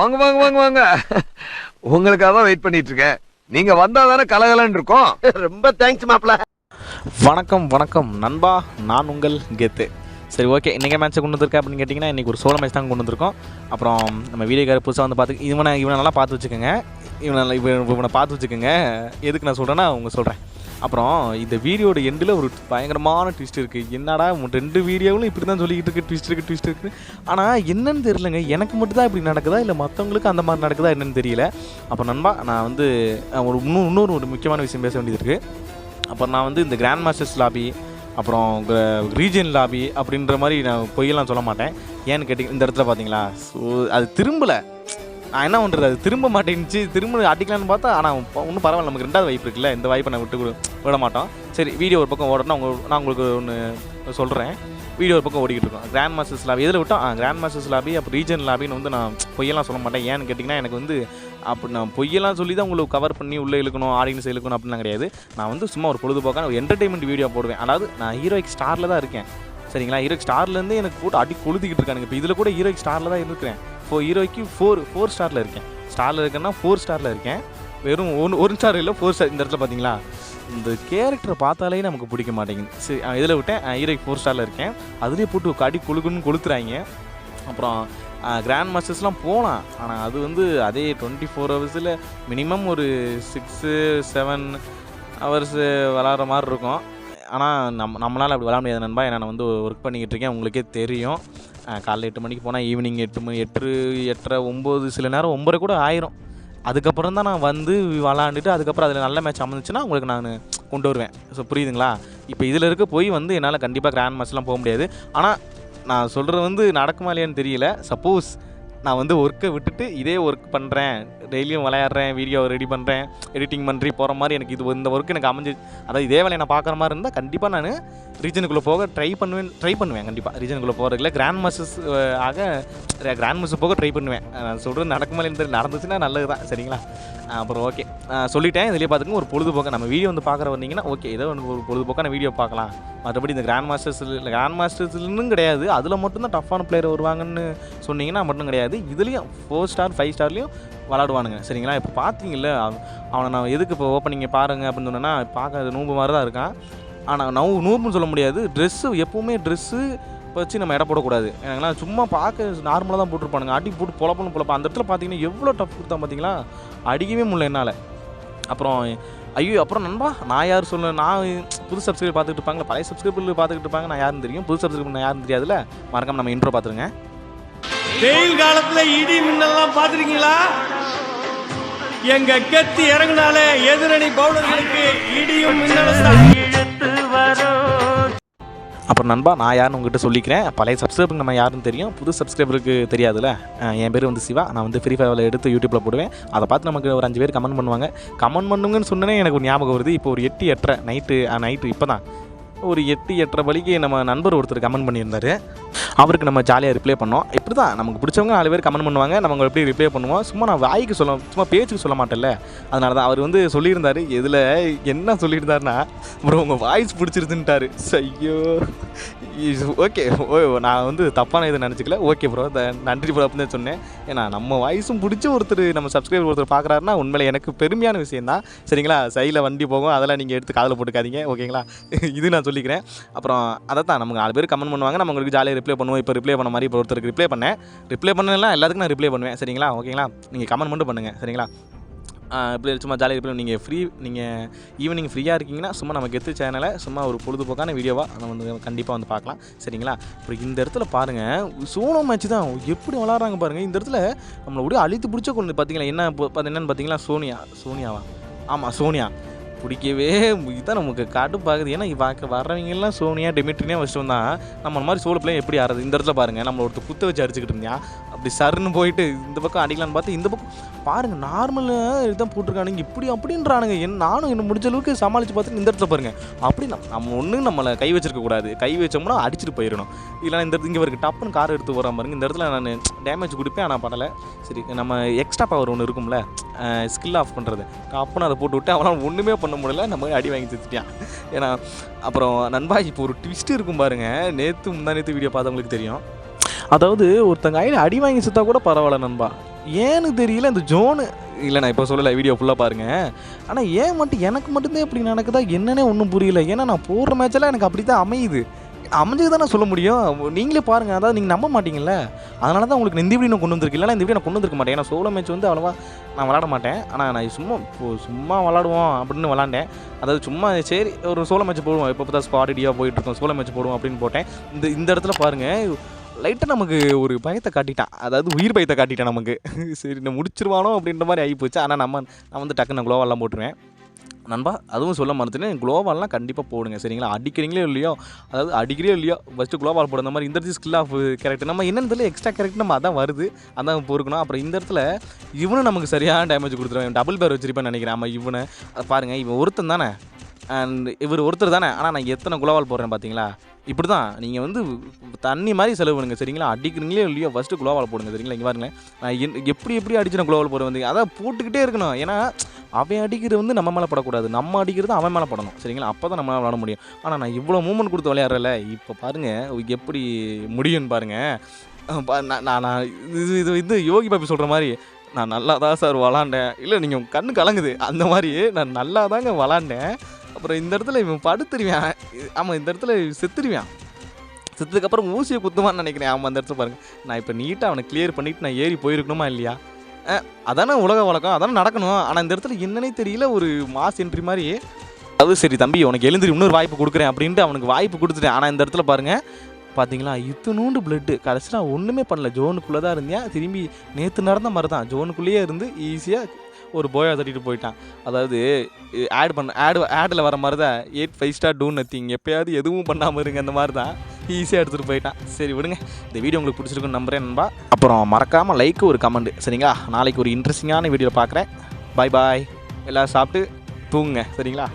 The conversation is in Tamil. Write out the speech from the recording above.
வாங்க வாங்க வாங்க வாங்க. உங்களுக்காக தான் வெயிட் பண்ணிட்டு இருக்கேன். நீங்க வந்தா தானே கலகலன்னு இருக்கும். ரொம்ப தேங்க்ஸ் மாப்ள. வணக்கம் வணக்கம். நண்பா நான் உங்கள் கெத்து. சரி ஓகே இன்றைக்கி மேட்ச்சை கொண்டு வந்திருக்கேன் அப்படின்னு கேட்டிங்கன்னா இன்றைக்கி ஒரு சோழ மேட்ச் தான் கொண்டு வந்திருக்கோம். அப்புறம் நம்ம வீடியோக்கார புதுசாக வந்து பார்த்து இவனை இவனை நல்லா பார்த்து வச்சுக்கோங்க. இவனை நல்லா- இவன் இவனை பார்த்து வச்சுக்கோங்க. எதுக்கு நான் சொல்கிறேன்னா அவங்க சொல்கிறேன் அப்புறம் இந்த வீடியோட எண்டில் ஒரு பயங்கரமான ட்விஸ்ட் இருக்குது என்னடா ரெண்டு வீடியோவிலும் இப்படி தான் சொல்லிக்கிட்டு இருக்கு ட்விஸ்ட் இருக்குது ட்விஸ்ட் இருக்குது ஆனால் என்னன்னு தெரியலங்க. எனக்கு மட்டும் தான் இப்படி நடக்குதா? இல்லை மற்றவங்களுக்கு அந்த மாதிரி நடக்குதா என்னன்னு தெரியல. அப்போ நண்பா நான் வந்து ஒரு இன்னும் இன்னொரு ஒரு முக்கியமான விஷயம் பேச வேண்டியது இருக்குது அப்புறம் நான் வந்து இந்த கிராண்ட் மாஸ்டர்ஸ் லாபி அப்புறம் ரீஜன் லாபி அப்படின்ற மாதிரி நான் பொய்யெல்லாம் சொல்ல மாட்டேன். ஏன்னு கேட்டிங்க இந்த இடத்துல பார்த்தீங்களா ஸோ அது திரும்பலை. நான் என்ன பண்ணுறது அது திரும்ப மாட்டேங்குச்சு திரும்ப அடிக்கலான்னு பார்த்தா ஆனால் ஒன்றும் பரவாயில்ல. நமக்கு ரெண்டாவது வாய்ப்பு இருக்குல்ல. இந்த வாய்ப்பை நான் விட்டு விட மாட்டோம். சரி வீடியோ ஒரு பக்கம் ஓடணும். உங்க நான் உங்களுக்கு ஒன்று சொல்கிறேன் வீடியோ ஒரு பக்கம் ஓடிக்கிட்டு இருக்கோம். கிராண்ட் மாஸ்டர்ஸ் லாபி எதில் விட்டோம்? கிராண்ட் மாஸ்டர்ஸ் லாபி அப்போ ரீஜன் லாபின்னு வந்து நான் பொய்யெல்லாம் சொல்ல மாட்டேன். ஏன்னு கேட்டிங்கன்னா எனக்கு வந்து அப்படி நான் பொய்யெல்லாம் சொல்லி தான் உங்களுக்கு கவர் பண்ணி உள்ளே இழுக்கணும் ஆடியன்ஸ் இழுக்கணும் அப்படிலாம் கிடையாது. நான் வந்து சும்மா ஒரு பொழுதுபோக்கான ஒரு என்டர்டைன்மெண்ட் வீடியோ போடுவேன். அதாவது நான் ஹீரோயிக் ஸ்டாரில் தான் இருக்கேன். சரிங்களா? ஹீரோயிக் ஸ்டார்லேருந்து எனக்கு போட்டு அடி கொழுதிக்கிட்டு இருக்கானுங்க. இப்போ இதில் கூட ஹீரோயிக் ஸ்டாரில் தான் இருக்கிறேன் ஃபோ ஹீரோய்க்கு ஃபோர் ஃபோர் ஸ்டாரில் இருக்கேன். ஸ்டாரில் இருக்கேன்னா ஃபோர் ஸ்டாரில் இருக்கேன். வெறும் ஒன்று ஒரு ஸ்டார் இல்லை ஃபோர் ஸ்டார் இந்த இடத்துல பார்த்தீங்களா இந்த கேரக்டரை பார்த்தாலே நமக்கு பிடிக்க மாட்டேங்குது. சரி இதில் விட்டேன். ஹீரோய்க்கு ஃபோர் ஸ்டாரில் இருக்கேன். அதுலேயே போட்டு கடி கொழுக்குன்னு கொளுத்துறாங்க. அப்புறம் கிராண்ட் மாஸ்டர்ஸ்லாம் போகலாம் ஆனால் அது வந்து அதே டுவெண்ட்டி ஃபோர் ஹவர்ஸில் மினிமம் ஒரு சிக்ஸு செவன் ஹவர்ஸு விளாட்ற மாதிரி இருக்கும். ஆனால் நம்ம நம்மளால் அப்படி விளாட முடியாது நண்பா. ஏன்னா நான் வந்து ஒர்க் பண்ணிக்கிட்டு இருக்கேன். உங்களுக்கே தெரியும். காலைல எட்டு மணிக்கு போனால் ஈவினிங் எட்டு மணி எட்டு எட்டரை ஒம்பது சில நேரம் ஒம்பரை கூட ஆயிரும். அதுக்கப்புறம் தான் நான் வந்து விளாண்டுட்டு அதுக்கப்புறம் அதில் நல்ல மேட்ச் அமைஞ்சிச்சுன்னா உங்களுக்கு நான் கொண்டு வருவேன். ஸோ புரியுதுங்களா? இப்போ இதில் இருக்க போய் வந்து என்னால் கண்டிப்பாக கிராண்ட் மேட்ச்லாம் போக முடியாது. ஆனால் நான் சொல்கிறது வந்து நடக்குமா இல்லையான்னு தெரியல. சப்போஸ் நான் வந்து ஒர்க்கை விட்டுட்டு இதே ஒர்க் பண்ணுறேன் டெய்லியும் விளையாடுறேன் வீடியோ ரெடி பண்ணுறேன் எடிட்டிங் பண்ணுறி போகிற மாதிரி எனக்கு இது இந்த ஒர்க் எனக்கு அமைஞ்சு அதாவது இதே வேலையை நான் பார்க்குற மாதிரி இருந்தால் கண்டிப்பாக நான் ரீஜனுக்குள்ளே போக ட்ரை பண்ணுவேன் ட்ரை பண்ணுவேன் கண்டிப்பாக ரீஜனுக்குள்ளே போகிறதுல கிராண்ட் மாஸ்டர்ஸ் ஆக கிராண்ட் மாஸ்டர் போக ட்ரை பண்ணுவேன். நான் சொல்கிறது நடக்குமா இல்லைன்னு நடந்துச்சுன்னா நல்லது தான் சரிங்களா அப்புறம் ஓகே சொல்லிட்டேன் இதுலேயே பார்த்துக்கங்க ஒரு பொழுதுபோக்காக நம்ம வீடியோ வந்து பார்க்குற வந்தீங்கன்னா ஓகே ஏதோ ஒன்று ஒரு பொழுதுபோக்கான வீடியோ பார்க்கலாம். மற்றபடி இந்த கிராண்ட் மாஸ்டர்ஸ் இல்லை கிராண்ட் மாஸ்டர்ஸ்லும் கிடையாது. அதில் மட்டும்தான் டஃப்பான பிளேயர் வருவாங்கன்னு சொன்னீங்கன்னா மட்டும் கிடையாது. இதுலேயும் ஃபோர் ஸ்டார் ஃபைவ் ஸ்டார்லேயும் விளாடுவானுங்க சரிங்களா? இப்போ பார்த்தீங்கல்ல அவனை நான் எதுக்கு இப்போ ஓப்பனிங்க பாருங்க அப்படின்னு சொன்னேன்னா பார்க்க நூம்பு மாதிரி தான் இருக்கான். ஆனால் நவு நூம்புன்னு சொல்ல முடியாது. ட்ரெஸ்ஸு எப்போவுமே ட்ரெஸ்ஸு வச்சு நம்ம எடை போடக்கூடாது. ஏன்னா சும்மா பார்க்க நார்மலாக தான் போட்டிருப்பானுங்க. அடி போட்டு புலப்பணும் புலப்பா அந்த இடத்துல பார்த்தீங்கன்னா எவ்வளோ டஃப் கொடுத்தா பார்த்தீங்களா அடிக்கவே முடியல என்னால். அப்புறம் ஐயோ அப்புறம் நண்பா நான் யார் சொல்ல நான் புது சப்ஸ்கிரைப் பார்த்துக்கிட்டு இருப்பாங்க பழைய சப்ஸ்கிரைபர் பார்த்துக்கிட்டு இருப்பாங்க. நான் யாருன்னு தெரியும். புது சப்ஸ்கிரைபர் நான் யாருன்னு தெரியாதுல மறக்காம நம்ம இன்ட்ரோ பார்த்துருங்க. வெயில் காலத்துல இடி மின்னல்லாம் பாத்திருக்கீங்களா எங்க கெத்தி இறங்கினாலே எதிரணி பவுலர்களுக்கு இடியும் மின்னலும் அப்புறம் நண்பா நான் யாருன்னு உங்ககிட்ட சொல்லிக்கிறேன். பழைய சப்ஸ்கிரைபருக்கு நம்ம யாருன்னு தெரியும்? புது சப்ஸ்கிரைபருக்கு தெரியாதுல்ல? என் பேர் வந்து சிவா. நான் வந்து ஃப்ரீ ஃபயரில் எடுத்து யூடியூப்பில் போடுவேன். அதை பார்த்து நமக்கு ஒரு அஞ்சு பேர் கமெண்ட் பண்ணுவாங்க. கமெண்ட் பண்ணுங்கன்னு சொன்னனே எனக்கு ஒரு ஞாபகம் வருது. இப்போ ஒரு எட்டு எட்டரை நைட்டு நைட்டு இப்போ தான் ஒரு எட்டு எட்டரை வழிக்கு நம்ம நண்பர் ஒருத்தர் கமெண்ட் பண்ணியிருந்தார். அவருக்கு நம்ம ஜாலியாக ரிப்ளை பண்ணோம். இப்படி தான் நமக்கு பிடிச்சவங்க நாலு பேர் கமெண்ட் பண்ணுவாங்க. நம்ம எப்படி ரிப்ளை பண்ணுவோம்? சும்மா நான் வாய்க்கு சொல்ல சும்மா பேச்சுக்கு சொல்ல மாட்டேன்ல. அதனால தான் அவர் வந்து சொல்லியிருந்தார். இதில் என்ன சொல்லியிருந்தாருன்னா ப்ரோ உங்கள் வாய்ஸ் பிடிச்சிருந்துட்டாரு ஐயோ. ஓகே ஓ நான் வந்து தப்பான இதை நினச்சிக்கல. ஓகே ப்ரோ நன்றி ப்ரோ அப்படின்னு சொன்னேன். ஏன்னா நம்ம வாய்ஸும் பிடிச்ச ஒருத்தர் நம்ம சப்ஸ்கிரைபர் ஒருத்தர் பார்க்குறாருன்னா உண்மையில எனக்கு பெருமையான விஷயம் தான் சரிங்களா? சைடில் வண்டி போகும். அதெல்லாம் நீங்கள் எடுத்து காதில் போட்டுக்காதீங்க. ஓகேங்களா? இது நான் சொல்லிக்கிறேன். அப்புறம் அதை தான் நமக்கு நாலு பேர் கமெண்ட் பண்ணுவாங்க. நம்ம உங்களுக்கு ஜாலியாக ரிப்ளை பண்ணுவோம். இப்போ ரிப்ளை பண்ண மாதிரி இப்போ ஒருத்தருக்கு ரிப்ளை பண்ணேன். ரிப்ளை பண்ணலாம் எல்லாத்துக்கும் நான் ரிப்ளை பண்ணுவேன். சரிங்களா? ஓகேங்களா? நீங்கள் கமெண்ட் மட்டும் பண்ணுங்கள் சரிங்களா? இப்படி சும்மா ஜாலியாக ரிப்ளை நீங்கள் ஃப்ரீ நீங்கள் ஈவினிங் ஃப்ரீயாக இருக்கீங்கன்னா சும்மா நம்ம கெத்து சேனலை சும்மா ஒரு பொழுதுபோக்கான வீடியோவாக நம்ம வந்து கண்டிப்பாக வந்து பார்க்கலாம். சரிங்களா? அப்புறம் இந்த இடத்துல பாருங்கள் சோனோ மேட்ச் தான். எப்படி விளாட்றாங்க பாருங்கள் இந்த இடத்துல நம்மளை அப்படியே அழித்து பிடிச்ச கொண்டு பார்த்தீங்களா என்ன பார்த்து என்னன்னு பார்த்தீங்களா சோனியா சோனியாவா? ஆமாம் சோனியா. பிடிக்கவே இதுதான் நமக்கு கடுப்பாகுது ஏன்னா பார்க்க வர்றவங்கெல்லாம் சோனியா டெமிட்ரினே வச்சுட்டு வந்தா நம்ம அந்த மாதிரி சோழ பிள்ளைங்க எப்படி ஆறது? இந்த இடத்துல பாருங்கள் நம்மளை ஒருத்தர் குத்த வச்சு அடிச்சுக்கிட்டு இருந்தா அப்படி சருன்னு போயிட்டு இந்த பக்கம் அடிக்கலான்னு பார்த்து இந்த பக்கம் பாருங்க நார்மலாக இதுதான் போட்டிருக்கானுங்க. இப்படி அப்படின்றானுங்க. என் நானும் என்ன முடிஞ்ச அளவுக்கு சமாளித்து பார்த்துட்டு இந்த இடத்துல பாருங்க. அப்படி நம்ம நம்ம ஒன்றும் நம்மளை கை வச்சிருக்க கூடாது. கை வச்சோம்னா அடிச்சுட்டு போயிடணும். இல்லைனா இந்த இடத்துல இங்கே வரைக்கும் டப்புன்னு கார் எடுத்து போகிற பாருங்க. இந்த இடத்துல நான் டேமேஜ் கொடுப்பேன் ஆனால் பண்ணலை. சரி நம்ம எக்ஸ்ட்ரா பவர் ஒன்று இருக்கும்ல ஸ்கில் ஆஃப் பண்ணுறது டப்புன்னு அதை போட்டு விட்டு அவனால் ஒன்றுமே பண்ண முடியல. நம்ம அடி வாங்கி தச்சுட்டான் ஏன்னா அப்புறம் நண்பா இப்போ ஒரு ட்விஸ்ட் இருக்கும் பாருங்க. நேற்று முந்தா நேற்று வீடியோ பார்த்தவங்களுக்கு தெரியும். அதாவது ஒருத்தங்க கையில் அடி வாங்கி செத்தா கூட பரவாயில்ல நண்பா. ஏன்னு தெரியல இந்த ஜோனு இல்லை நான் இப்போ சொல்லலை வீடியோ ஃபுல்லாக பாருங்க. ஆனால் ஏன் மட்டும் எனக்கு மட்டும்தான் இப்படி நடக்குதா என்னன்னே ஒன்றும் புரியல. ஏன்னா நான் போடுற மேட்செல்லாம் எனக்கு அப்படி தான் அமையுது. அமைஞ்சது தானே சொல்ல முடியும். நீங்களே பாருங்கள் அதாவது நீங்கள் நம்ப மாட்டீங்கல்ல. அதனால தான் உங்களுக்கு இந்த வீடியோ நான் கொண்டு வந்திருக்கு இல்லைனா இந்த வீடியோ நான் கொண்டு வந்திருக்க மாட்டேன். ஏன்னா சோலோ மேட்ச் வந்து அவ்வளோவா நான் விளாட மாட்டேன். ஆனால் நான் சும்மா இப்போ சும்மா விளாடுவோம் அப்படின்னு விளாண்டேன். அதாவது சும்மா சரி ஒரு சோலோ மேட்ச் போடுவோம். இப்போ தான் ஸ்குவாட் இடியாக போயிட்டுருக்கோம் சோலோ மேட்ச் போடுவோம் அப்படின்னு போட்டேன். இந்த இந்த இடத்துல பாருங்கள் லைட்டாக நமக்கு ஒரு பயத்தை காட்டிட்டான் அதாவது உயிர் பயத்தை காட்டிட்டான் நமக்கு. சரி நான் முடிச்சிருவானோ அப்படின்ற மாதிரி ஆகி போச்சு ஆனால் நம்ம நான் வந்து டக்குன்னு குளோவெல்லாம் போட்டுருவேன். நண்பா அதுவும் சொல்ல மறுத்துனேன் குளோவால்லாம் கண்டிப்பாக போடுங்க சரிங்களா? அடிக்கிறீங்களோ இல்லையோ அதாவது அடிக்கிறீங்களோ இல்லையோ ஃபஸ்ட்டு குளோவால் போடுற மாதிரி இந்த இடத்துல ஸ்கில் ஆஃப் கேரக்டர் நம்ம என்னென்ன எக்ஸ்ட்ரா கேரக்டர் நம்ம அதான் வருது. அதான் பொறுக்கணும். அப்புறம் இந்த இடத்துல இவனும் நமக்கு சரியான டேமேஜ் கொடுத்துருவேன். டபுள் பேர் வச்சிருப்பேன் நினைக்கிறேன். ஆமாம் இவனை. பாருங்கள் இவன் ஒருத்தன் தானே. அண்ட் இவர் ஒருத்தர் தானே. ஆனால் நான் எத்தனை குலவால் போடுறேன் பார்த்தீங்களா இப்படி தான் நீங்கள் வந்து தண்ணி மாதிரி செலவு பண்ணுங்க சரிங்களா? அடிக்கிறீங்களே இல்லையோ ஃபஸ்ட்டு குளோவால் போடுங்க சரிங்களா? இங்கே பாருங்களேன். நான் என் எப்படி எப்படி அடிச்சு நான் குலோவால் போட வந்து அதான் போட்டுக்கிட்டே இருக்கணும். ஏன்னா அவன் அடிக்கிறது வந்து நம்ம மேலே படக்கூடாது. நம்ம அடிக்கிறது அவன் மேலே படணும் சரிங்களா? அப்போ தான் நம்மளால் விளாட முடியும். ஆனால் நான் இவ்வளோ மூமெண்ட் கொடுத்து விளையாடுறல இப்போ பாருங்கள் எப்படி முடியும்னு பாருங்கள் நான் நான் நான் இது இது இது யோகி பாபி சொல்கிற மாதிரி நான் நல்லா தான் சார் விளாண்டேன். இல்லை நீங்கள் கண்ணு கலங்குது. அந்த மாதிரி நான் நல்லா தாங்க விளாண்டேன். அப்புறம் இந்த இடத்துல இவன் படுத்துருவான் ஆமாம் இந்த இடத்துல செத்துருவான் செத்ததுக்கப்புறம் ஊசியை குத்துவான்னு நினைக்கிறேன். ஆமாம் அந்த இடத்துல பாருங்கள் நான் இப்போ நீட்டாக அவனை கிளியர் பண்ணிவிட்டு நான் ஏறி போயிருக்கணுமா இல்லையா? அதானே உலக வழக்கம் அதானே நடக்கணும். ஆனால் இந்த இடத்துல என்னன்னே தெரியல ஒரு மாஸ் என்ட்ரி மாதிரி. அது சரி தம்பி உனக்கு எழுந்திரி இன்னொரு வாய்ப்பு கொடுக்குறேன் அப்படின்ட்டு அவனுக்கு வாய்ப்பு கொடுத்துட்டேன். ஆனால் இந்த இடத்துல பாருங்கள் பார்த்தீங்களா இத்தனூண்டு பிளட்டு கடைசியில் ஒன்றுமே பண்ணல. ஜோனுக்குள்ளே தான் இருந்தியா திரும்பி நேற்று நடந்த மாதிரி தான் ஜோனுக்குள்ளேயே இருந்து ஈஸியாக ஒரு போயா தட்டிட்டு போயிட்டான். அதாவது ஆட் பண்ண ஆடு ஆடில் வர மாதிரி தான் eight five star two nothing எப்பயாவது எதுவும் பண்ணாமல் இருங்க அந்த மாதிரி தான் ஈஸியாக எடுத்துகிட்டு போயிட்டான். சரி விடுங்க. இந்த வீடியோ உங்களுக்கு பிடிச்சிருக்குன்னு நம்புறேன் நண்பா. அப்புறம் மறக்காமல் லைக்கு ஒரு கமெண்ட் சரிங்களா? நாளைக்கு ஒரு இன்ட்ரெஸ்டிங்கான வீடியோ பார்க்குறேன் பாய் பாய் எல்லாம் சாப்பிட்டு தூங்குங்க சரிங்களா?